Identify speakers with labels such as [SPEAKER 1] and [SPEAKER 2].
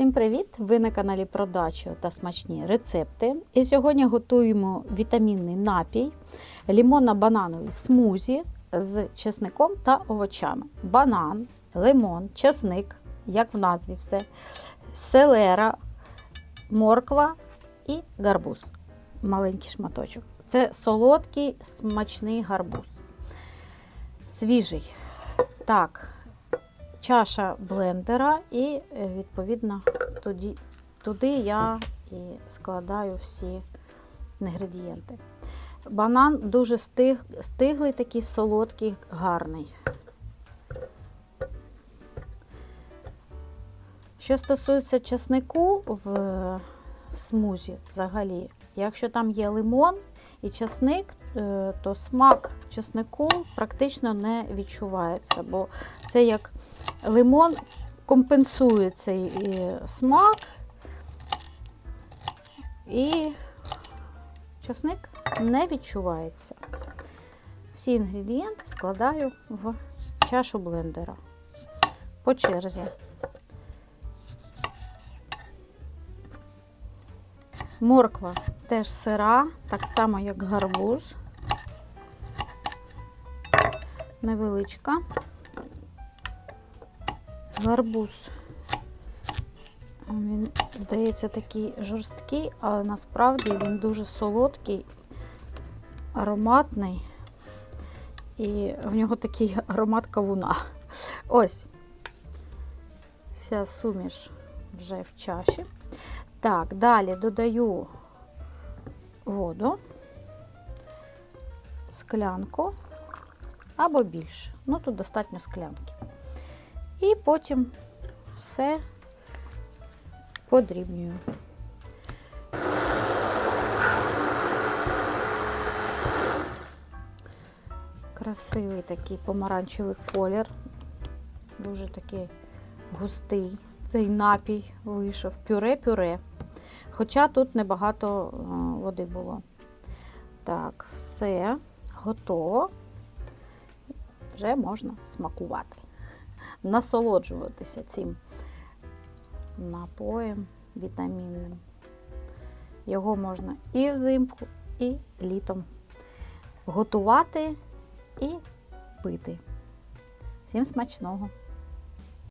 [SPEAKER 1] Всім привіт! Ви на каналі про дачу та смачні рецепти. І сьогодні готуємо вітамінний напій лімонно-банановий смузі з чесником та овочами. Банан, лимон, чесник, як в назві все, селера, морква і гарбуз. Маленький шматочок. Це солодкий смачний гарбуз. Свіжий. Так, чаша блендера, і е, відповідно туди, туди я і складаю всі інгредієнти. Банан дуже стиг, стиглий, такий солодкий, гарний. Що стосується чеснику в смузі взагалі, якщо там є лимон і чесник, е, то смак чеснику практично не відчувається, бо це як лимон компенсує цей е, смак і чесник не відчувається. Всі інгредієнти складаю в чашу блендера по черзі. Морква теж сира, так само як гарбуз. Невеличка. Гарбуз. Він, здається, такий жорсткий, але насправді він дуже солодкий, ароматний. І в нього такий аромат кавуна. Ось. Вся суміш вже в чаші. Так, далі додаю воду, склянку або більше. Ну, тут достатньо склянки. І потім все подрібнюю. Красивий такий помаранчевий колір, дуже такий густий. Цей напій вийшов пюре-пюре. Хоча тут небагато е, води було. Так, все готово. Вже можна смакувати, насолоджуватися цим напоєм вітамінним. Його можна і взимку, і літом готувати і пити. Всім смачного!